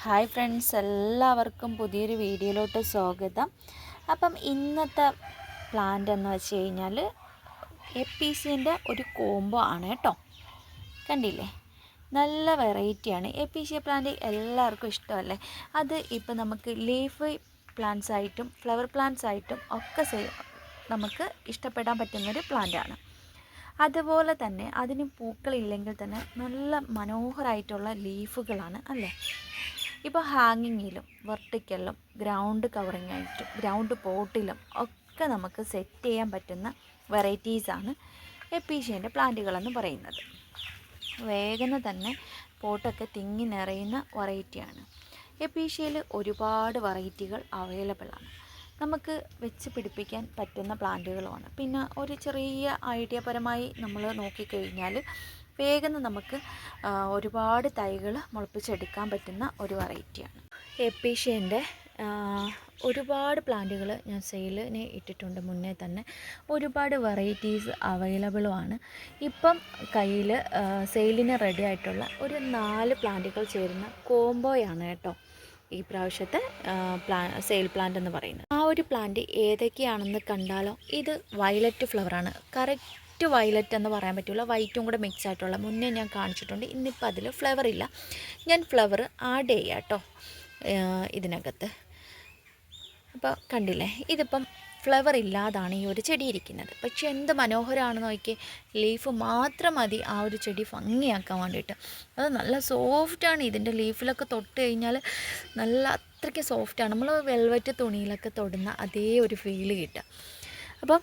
Hi friends എല്ലാവർക്കും പുതിയൊരു വീഡിയോയിലോട്ട് സ്വാഗതം. അപ്പം ഇന്നത്തെ പ്ലാന്റ് എന്ന് വെച്ച് കഴിഞ്ഞാൽ എ പി സിന്റെ ഒരു കോംബോ ആണ് കേട്ടോ. കണ്ടില്ലേ? നല്ല വെറൈറ്റിയാണ് എ പി സി പ്ലാന്റ് എല്ലാവർക്കും ഇഷ്ടമല്ലേ? അത് ഇപ്പം നമുക്ക് ലീഫ് പ്ലാന്റ്സ് ആയിട്ടും ഫ്ലവർ പ്ലാന്റ്സ് ആയിട്ടും ഒക്കെ നമുക്ക് ഇഷ്ടപ്പെടാൻ പറ്റുന്നൊരു പ്ലാന്റാണ് അതുപോലെ തന്നെ അതിന് പൂക്കളില്ലെങ്കിൽ തന്നെ നല്ല മനോഹരമായിട്ടുള്ള ലീഫുകളാണ് അല്ലേ? ഇപ്പോൾ ഹാങ്ങിങ്ങിലും വെർട്ടിക്കലിലും ഗ്രൗണ്ട് കവറിങ് ആയിട്ടും ഗ്രൗണ്ട് പോട്ടിലും ഒക്കെ നമുക്ക് സെറ്റ് ചെയ്യാൻ പറ്റുന്ന വെറൈറ്റീസാണ് എപ്പീഷ്യന്റെ പ്ലാന്റുകളെന്ന് പറയുന്നത്. വേഗം തന്നെ പോട്ടൊക്കെ തിങ്ങി നിറയുന്ന വെറൈറ്റിയാണ് എപ്പീഷ്യയിൽ ഒരുപാട് വെറൈറ്റികൾ അവൈലബിളാണ് നമുക്ക് വെച്ച് പിടിപ്പിക്കാൻ പറ്റുന്ന പ്ലാന്റുകളുമാണ്. പിന്നെ ഒരു ചെറിയ ഐഡിയ പരമായി നമ്മൾ നോക്കിക്കഴിഞ്ഞാൽ വേഗം നമുക്ക് ഒരുപാട് തൈകൾ മുളപ്പിച്ചെടുക്കാൻ പറ്റുന്ന ഒരു വെറൈറ്റിയാണ്. എപ്പീഷ്യന്റെ ഒരുപാട് പ്ലാന്റുകൾ ഞാൻ സെയിലിന് ഇട്ടിട്ടുണ്ട് മുന്നേ തന്നെ. ഒരുപാട് വെറൈറ്റീസ് അവൈലബിളുമാണ് ഇപ്പം കയ്യിൽ സെയിലിന് റെഡി ആയിട്ടുള്ള ഒരു നാല് പ്ലാന്റുകൾ ചേരുന്ന കോംബോയാണ് കേട്ടോ ഈ പ്രാവശ്യത്തെ പ്ലാ സെയിൽ പ്ലാന്റ് എന്ന് പറയുന്നത്. ആ ഒരു പ്ലാന്റ് ഏതൊക്കെയാണെന്ന് കണ്ടാലോ? ഇത് വയലറ്റ് ഫ്ലവറാണ്. കറക്റ്റ് വയലറ്റ് എന്ന് പറയാൻ പറ്റില്ല വൈറ്റും കൂടെ മിക്സ് ആയിട്ടുള്ള മുന്നേ ഞാൻ കാണിച്ചിട്ടുണ്ട്. ഇന്നിപ്പോൾ അതിൽ ഫ്ലവർ ഇല്ല. ഞാൻ ഫ്ലവർ ആഡ് ചെയ്യാം കേട്ടോ ഇതിനകത്ത്. അപ്പോൾ കണ്ടില്ലേ? ഇതിപ്പം ഫ്ലവർ ഇല്ലാതാണ് ഈ ഒരു ചെടി ഇരിക്കുന്നത്. പക്ഷേ എന്ത് മനോഹരമാണ് നോക്കി ലീഫ് മാത്രം മതി ആ ഒരു ചെടി ഭംഗിയാക്കാൻ വേണ്ടിയിട്ട്. അത് നല്ല സോഫ്റ്റാണ് ഇതിന്റെ ലീഫിലൊക്കെ തൊട്ട് കഴിഞ്ഞാൽ നല്ല അത്രയ്ക്ക് സോഫ്റ്റാണ് നമ്മൾ വെൽവെറ്റ് തുണിയിലൊക്കെ തൊടുന്ന അതേ ഒരു ഫീൽ കിട്ടുക. അപ്പം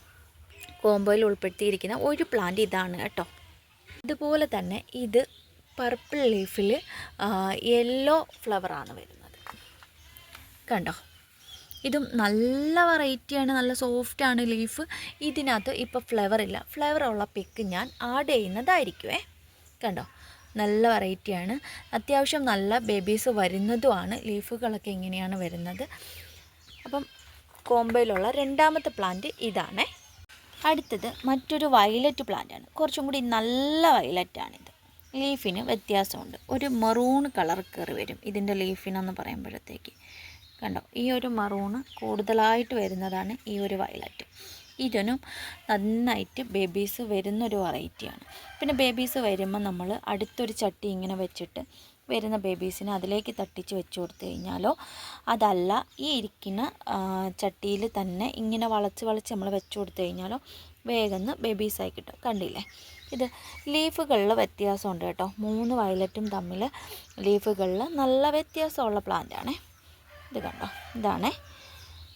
കോമ്പോയിൽ ഉൾപ്പെടുത്തിയിരിക്കുന്ന ഒരു പ്ലാന്റ് ഇതാണ് കേട്ടോ. ഇതുപോലെ തന്നെ ഇത് പർപ്പിൾ ലീഫിൽ യെല്ലോ ഫ്ലവറാണ് വരുന്നത്. കണ്ടോ? ഇതും നല്ല വെറൈറ്റിയാണ് നല്ല സോഫ്റ്റാണ് ലീഫ് ഇതിനകത്ത് ഇപ്പോൾ ഫ്ലവർ ഇല്ല. ഫ്ലവർ ഉള്ള പിക്ക് ഞാൻ ആഡ് ചെയ്യുന്നതായിരിക്കുമേ കണ്ടോ? നല്ല വെറൈറ്റിയാണ് അത്യാവശ്യം നല്ല ബേബീസ് വരുന്നതുമാണ്. ലീഫുകളൊക്കെ എങ്ങനെയാണ് വരുന്നത്. അപ്പം കോമ്പയിലുള്ള രണ്ടാമത്തെ പ്ലാന്റ് ഇതാണേ. അടുത്തത് മറ്റൊരു വയലറ്റ് പ്ലാന്റാണ് കുറച്ചും കൂടി നല്ല വയലറ്റാണിത് ലീഫിന് വ്യത്യാസമുണ്ട്. ഒരു മറൂൺ കളർ കയറി വരും ഇതിന്റെ ലീഫിനെന്ന് പറയുമ്പോഴത്തേക്ക്. കണ്ടോ? ഈ ഒരു മറൂണ് കൂടുതലായിട്ട് വരുന്നതാണ് ഈ ഒരു വയലറ്റ് ഇതിനും നന്നായിട്ട് ബേബീസ് വരുന്നൊരു വെറൈറ്റിയാണ് പിന്നെ ബേബീസ് വരുമ്പോൾ നമ്മൾ അടുത്തൊരു ചട്ടി ഇങ്ങനെ വെച്ചിട്ട് വരുന്ന ബേബീസിനെ അതിലേക്ക് തട്ടിച്ച് വെച്ച് കൊടുത്തു കഴിഞ്ഞാലോ അതല്ല ഈ ഇരിക്കുന്ന ചട്ടിയിൽ തന്നെ ഇങ്ങനെ വളച്ച് വളച്ച് നമ്മൾ വെച്ച് കൊടുത്തു കഴിഞ്ഞാലോ വേഗം ബേബീസായി കിട്ടും. കണ്ടില്ലേ? ഇത് ലീഫുകളിൽ വ്യത്യാസമുണ്ട് കേട്ടോ. മൂന്ന് വയലറ്റും തമ്മിൽ ലീഫുകളിൽ നല്ല വ്യത്യാസമുള്ള പ്ലാന്റാണേ. ഇത് കണ്ടോ? ഇതാണേ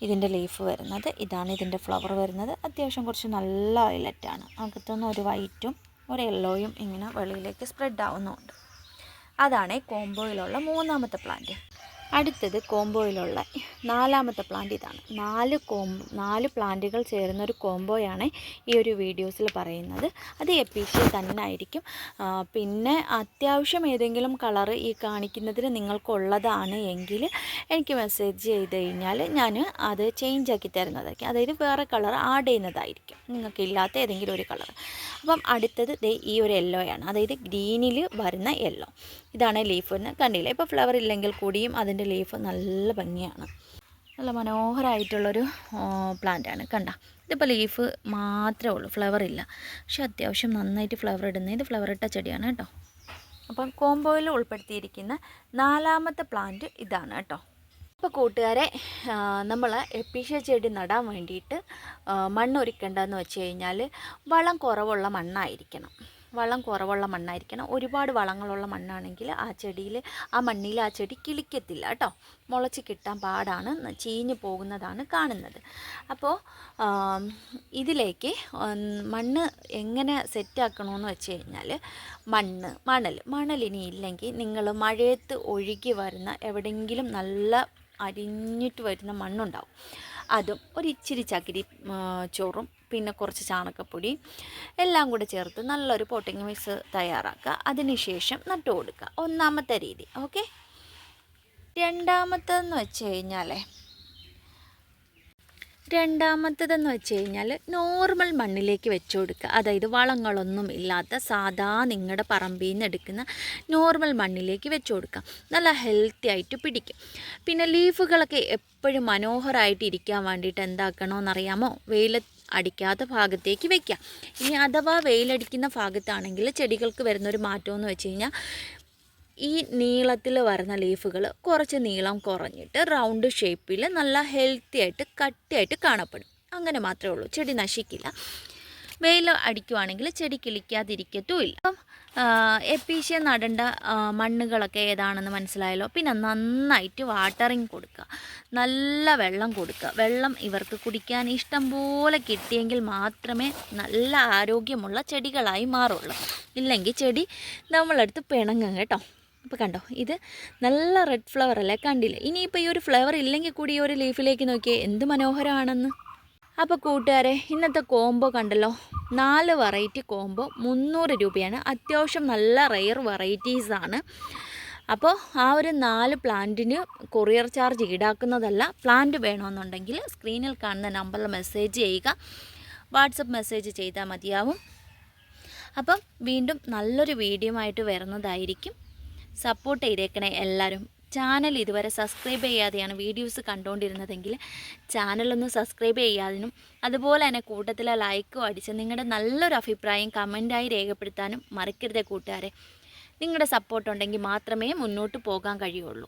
ഇതിന്റെ ലീഫ് വരുന്നത്. ഇതാണ് ഇതിന്റെ ഫ്ലവർ വരുന്നത്. അത്യാവശ്യം കുറച്ച് നല്ല വയലറ്റാണ്. അകത്തുനിന്ന് ഒരു വൈറ്റും ഒരു യെല്ലോയും ഇങ്ങനെ വെളിയിലേക്ക് സ്പ്രെഡ് ആവുന്നുമുണ്ട് അതാണ് കോംബോയിലുള്ള മൂന്നാമത്തെ പ്ലാന്റ് അടുത്തത് കോംബോയിലുള്ള നാലാമത്തെ പ്ലാന്റ് ഇതാണ്. നാല് കോം നാല് പ്ലാന്റുകൾ ചേരുന്ന ഒരു കോംബോയാണ് ഈ ഒരു വീഡിയോസിൽ പറയുന്നത്. അത് എപ്പീഷ്യ തന്നെ ആയിരിക്കും പിന്നെ അത്യാവശ്യം ഏതെങ്കിലും കളറ് ഈ കാണിക്കുന്നതിൽ നിങ്ങൾക്കുള്ളതാണ് എങ്കിൽ എനിക്ക് മെസ്സേജ് ചെയ്ത് കഴിഞ്ഞാൽ ഞാൻ അത് ചേഞ്ച് ആക്കി തരുന്നതായിരിക്കും. അതായത് വേറെ കളർ ആഡ് ചെയ്യുന്നതായിരിക്കും. നിങ്ങൾക്കില്ലാത്ത ഏതെങ്കിലും ഒരു കളർ അപ്പം അടുത്തത് ദേ ഈ ഒരു യെല്ലോയാണ് അതായത് ഗ്രീനിൽ വരുന്ന യെല്ലോ ഇതാണ് ലീഫ് എന്ന് കണ്ടില്ല? ഇപ്പോൾ ഫ്ലവർ ഇല്ലെങ്കിൽ കൂടിയും അതിന്റെ ലീഫ് നല്ല ഭംഗിയാണ്. നല്ല മനോഹരമായിട്ടുള്ളൊരു പ്ലാന്റാണ്. കണ്ട? ഇതിപ്പോൾ ലീഫ് മാത്രമേ ഉള്ളൂ ഫ്ലവർ ഇല്ല. പക്ഷെ അത്യാവശ്യം നന്നായിട്ട് ഫ്ലവർ ഇടുന്ന ഇത് ഫ്ലവർ ഇട്ട ചെടിയാണ് കേട്ടോ. അപ്പം കോംബോയിൽ ഉൾപ്പെടുത്തിയിരിക്കുന്ന നാലാമത്തെ പ്ലാന്റ് ഇതാണ് കേട്ടോ. അപ്പോൾ കൂട്ടുകാരെ നമ്മൾ എപ്പീഷ്യ ചെടി നടാൻ വേണ്ടിയിട്ട് മണ്ണൊരുക്കേണ്ടതെന്ന് വെച്ച് കഴിഞ്ഞാൽ വളം കുറവുള്ള മണ്ണായിരിക്കണം. വളം കുറവുള്ള മണ്ണായിരിക്കണം. ഒരുപാട് വളങ്ങളുള്ള മണ്ണാണെങ്കിൽ ആ ചെടിയിൽ ആ മണ്ണിൽ ആ ചെടി കിളിക്കത്തില്ല കേട്ടോ. മുളച്ച് കിട്ടാൻ പാടാണ് ചീഞ്ഞു പോകുന്നതാണ് കാണുന്നത്. അപ്പോൾ ഇതിലേക്ക് മണ്ണ് എങ്ങനെ സെറ്റാക്കണമെന്ന് വെച്ച് കഴിഞ്ഞാൽ മണ്ണ് മണൽ. മണലിനി ഇല്ലെങ്കിൽ നിങ്ങൾ മഴയത്ത് ഒഴുകി വരുന്ന എവിടെയെങ്കിലും നല്ല അരിഞ്ഞിട്ട് വരുന്ന മണ്ണുണ്ടാവും. അതും ഒരു ഇച്ചിരി ചകിരി ചോറും പിന്നെ കുറച്ച് ചാണകപ്പൊടി എല്ലാം കൂടെ ചേർത്ത് നല്ലൊരു പോട്ടിങ് മിക്സ് തയ്യാറാക്കുക. അതിനുശേഷം നട്ടു കൊടുക്കുക. ഒന്നാമത്തെ രീതി. ഓക്കെ? രണ്ടാമത്തെന്ന് വെച്ച് കഴിഞ്ഞാലേ രണ്ടാമത്തേതെന്ന് വെച്ച് കഴിഞ്ഞാൽ നോർമൽ മണ്ണിലേക്ക് വെച്ച് കൊടുക്കുക. അതായത് വളങ്ങളൊന്നും ഇല്ലാത്ത സാധാ നിങ്ങളുടെ പറമ്പിൽ നിന്ന് എടുക്കുന്ന നോർമൽ മണ്ണിലേക്ക് വെച്ച് കൊടുക്കുക. നല്ല ഹെൽത്തി ആയിട്ട് പിടിക്കും പിന്നെ ലീഫുകളൊക്കെ എപ്പോഴും മനോഹരമായിട്ട് ഇരിക്കാൻ വേണ്ടിയിട്ട് എന്താക്കണമെന്നറിയാമോ വെയിൽ അടിക്കാത്ത ഭാഗത്തേക്ക് വെക്കാം ഇനി അഥവാ വെയിലടിക്കുന്ന ഭാഗത്താണെങ്കിൽ ചെടികൾക്ക് വരുന്നൊരു മാറ്റമെന്ന് വെച്ച് കഴിഞ്ഞാൽ ഈ നീളത്തിൽ വരുന്ന ലീഫുകൾ കുറച്ച് നീളം കുറഞ്ഞിട്ട് റൗണ്ട് ഷേപ്പിൽ നല്ല ഹെൽത്തി ആയിട്ട് കട്ടിയായിട്ട് കാണപ്പെടും. അങ്ങനെ മാത്രമേ ഉള്ളൂ. ചെടി നശിക്കില്ല. വെയിൽ അടിക്കുവാണെങ്കിൽ ചെടി കിളിക്കാതിരിക്കത്തുമില്ല. അപ്പം എപ്പീഷ്യ നടേണ്ട മണ്ണുകളൊക്കെ ഏതാണെന്ന് മനസ്സിലായല്ലോ? പിന്നെ നന്നായിട്ട് വാട്ടറിങ് കൊടുക്കുക. നല്ല വെള്ളം കൊടുക്കുക. വെള്ളം ഇവർക്ക് കുടിക്കാൻ ഇഷ്ടം പോലെ കിട്ടിയെങ്കിൽ മാത്രമേ നല്ല ആരോഗ്യമുള്ള ചെടികളായി മാറുള്ളൂ. ഇല്ലെങ്കിൽ ചെടി നമ്മളെടുത്ത് പിണങ്ങും കേട്ടോ. അപ്പോൾ കണ്ടോ ഇത് നല്ല റെഡ് ഫ്ലവർ അല്ലേ? കണ്ടില്ലേ? ഇനിയിപ്പോൾ ഈ ഒരു ഫ്ലവർ ഇല്ലെങ്കിൽ കൂടി ഈ ഒരു ലീഫിലേക്ക് നോക്കിയേ എന്ത് മനോഹരമാണെന്ന്. അപ്പോൾ കൂട്ടുകാരെ ഇന്നത്തെ കോംബോ കണ്ടല്ലോ നാല് വെറൈറ്റി കോംബോ മുന്നൂറ് രൂപയാണ്. അത്യാവശ്യം നല്ല റെയർ വെറൈറ്റീസാണ് അപ്പോൾ ആ ഒരു നാല് പ്ലാന്റിന് കൊറിയർ ചാർജ് ഈടാക്കുന്നതല്ല പ്ലാന്റ് വേണമെന്നുണ്ടെങ്കിൽ സ്ക്രീനിൽ കാണുന്ന നമ്പറിൽ മെസ്സേജ് ചെയ്യുക. വാട്സപ്പ് മെസ്സേജ് ചെയ്താൽ മതിയാവും. അപ്പം വീണ്ടും നല്ലൊരു വീഡിയോ ആയിട്ട് വരുന്നതായിരിക്കും. സപ്പോർട്ട് ചെയ്തേക്കണേ എല്ലാവരും. ചാനൽ ഇതുവരെ സബ്സ്ക്രൈബ് ചെയ്യാതെയാണ് വീഡിയോസ് കണ്ടുകൊണ്ടിരുന്നതെങ്കിൽ ചാനലൊന്ന് സബ്സ്ക്രൈബ് ചെയ്യാതിനും അതുപോലെ തന്നെ കൂട്ടത്തിലെ ലൈക്കും അടിച്ച് നിങ്ങളുടെ നല്ലൊരു അഭിപ്രായം കമന്റായി രേഖപ്പെടുത്താനും മറക്കരുതേ കൂട്ടുകാരെ. നിങ്ങളുടെ സപ്പോർട്ടുണ്ടെങ്കിൽ മാത്രമേ മുന്നോട്ട് പോകാൻ കഴിയുള്ളൂ.